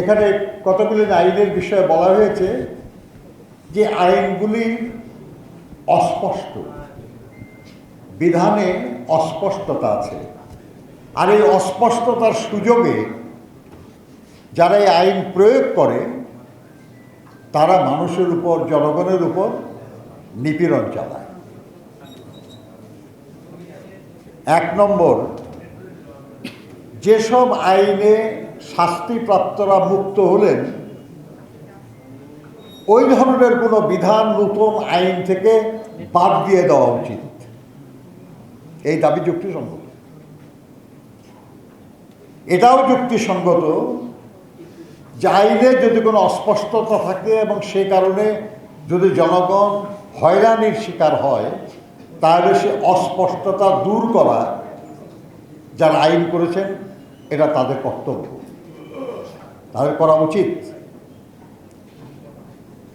এখানে কতগুলি আইনের বিষয়ে বলা হয়েছে যে আইনগুলি অস্পষ্ট, বিধানে অস্পষ্টতা আছে। আর এই অস্পষ্টতার সুযোগে যারা এই আইন প্রয়োগ করে, তারা মানুষের উপর, জনগণের উপর নিপীড়ন চালায়। এক নম্বর, যেসব আইনে শাস্তিপ্রাপ্তরা মুক্ত হলেন। ওই ধরনের কোনো বিধান নতুন আইন থেকে বাদ দিয়ে দেওয়া উচিত। এই দাবি যুক্তিসঙ্গত। এটাও যুক্তিসঙ্গত যে আইনে যদি কোনো অস্পষ্টতা থাকে এবং সে কারণে যদি জনগণ হয়রানির শিকার হয়, তাহলে সে অস্পষ্টতা দূর করা যারা আইন করেছেন, এটা তাদের কর্তব্য। তাদের করা উচিত।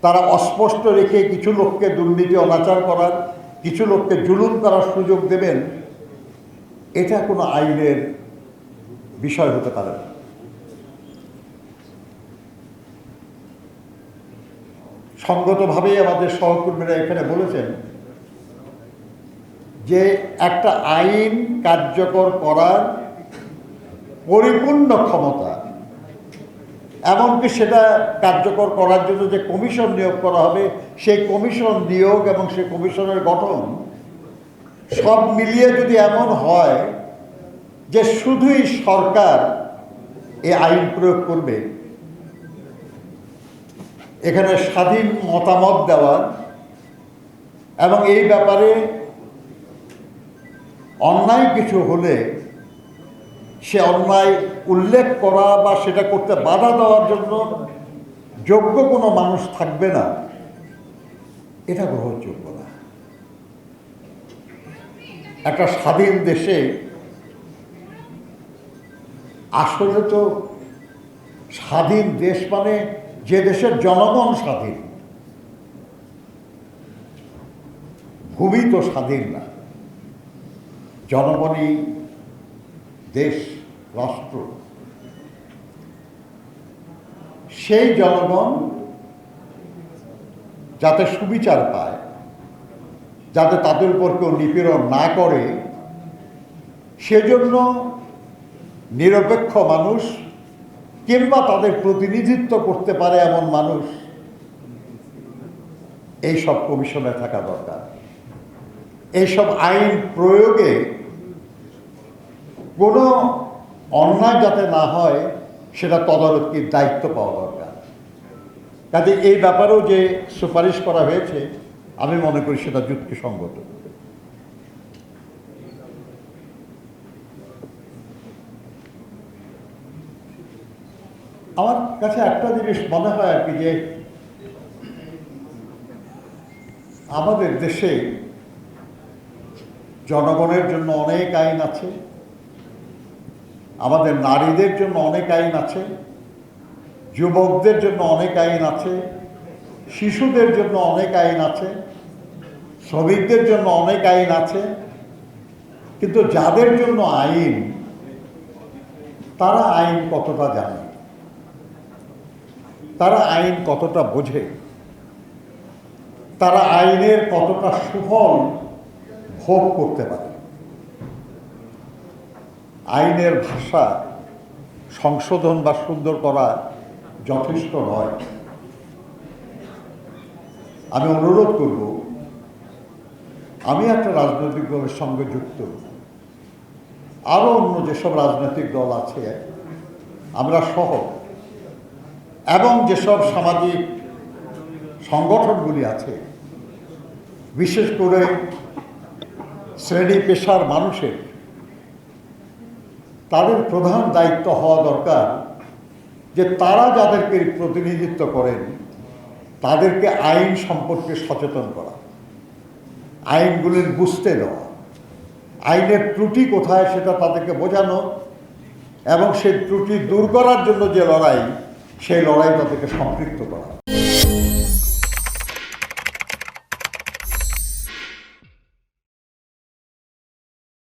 তারা অস্পষ্ট রেখে কিছু লোককে দুর্নীতি, অনাচার করার, কিছু লোককে জুলুম করার সুযোগ দেবেন, এটা কোনো আইনের বিষয় হতে পারে না। সঙ্গতভাবেই আমাদের সহকর্মীরা এখানে বলেছেন যে একটা আইন কার্যকর করার পরিপূর্ণ ক্ষমতা এমনকি সেটা কার্যকর করার জন্য যে কমিশন নিয়োগ করা হবে, সেই কমিশন নিয়োগ এবং সেই কমিশনের গঠন সব মিলিয়ে যদি এমন হয় যে শুধুই সরকার এই আইন প্রয়োগ করবে, এখানে স্বাধীন মতামত দেওয়ার এবং এই ব্যাপারে অন্যায় কিছু হলে সে অন্যায় উল্লেখ করা বা সেটা করতে বাধা দেওয়ার জন্য যোগ্য কোনো মানুষ থাকবে না, এটা গ্রহণযোগ্য না। একটা স্বাধীন দেশে আসলে তো স্বাধীন দেশ মানে যে দেশের জনগণ স্বাধীন, ভূমি তো স্বাধীন না। জনগণই দেশ রাষ্ট্র। সেই জনগণ যাতে সুবিচার পায়, যাতে তাদের উপর কেউ নিপীড়ন না করে, সেজন্য নিরপেক্ষ মানুষ কিংবা তাদের প্রতিনিধিত্ব করতে পারে এমন মানুষ এই সব কমিশনে থাকা দরকার। এইসব আইন প্রয়োগে কোনো অন্যায় যাতে না হয়, সেটা তদারকির দায়িত্ব পাওয়া দরকার। কাজে এই ব্যাপারেও যে সুপারিশ করা হয়েছে, আমি মনে করি সেটা যুক্তিসঙ্গত। আমার কাছে একটা জিনিস মনে হয় আর কি যে, আমাদের দেশে জনগণের জন্য অনেক আইন আছে আমাদের নারীদের জন্য অনেক আইন আছে, যুবকদের জন্য অনেক আইন আছে, শিশুদের জন্য অনেক আইন আছে, শ্রমিকদের জন্য অনেক আইন আছে, কিন্তু যাদের জন্য আইন, তারা আইন কতটা জানে? তারা আইন কতটা বোঝে? তারা আইনের কতটা সুফল ভোগ করতে পারে? আইনের ভাষা সংশোধন বা সুন্দর করা যথেষ্ট নয়। আমি অনুরোধ করব, আমি একটা রাজনৈতিক দলের সঙ্গে যুক্ত। আরও অন্য যেসব রাজনৈতিক দল আছে, আমরা সহ, এবং যেসব সামাজিক সংগঠনগুলি আছে, বিশেষ করে শ্রেণি পেশার মানুষের তাদের প্রধান দায়িত্ব হওয়া দরকার যে তারা যাদেরকে প্রতিনিধিত্ব করেন, তাদেরকে আইন সম্পর্কে সচেতন করা, আইনগুলির বুঝতে দেওয়া, আইনের ত্রুটি কোথায় সেটা তাদেরকে বোঝানো এবং সেই ত্রুটি দূর করার জন্য যে লড়াই, সেই লড়াই তাদেরকে সম্পৃক্ত করা।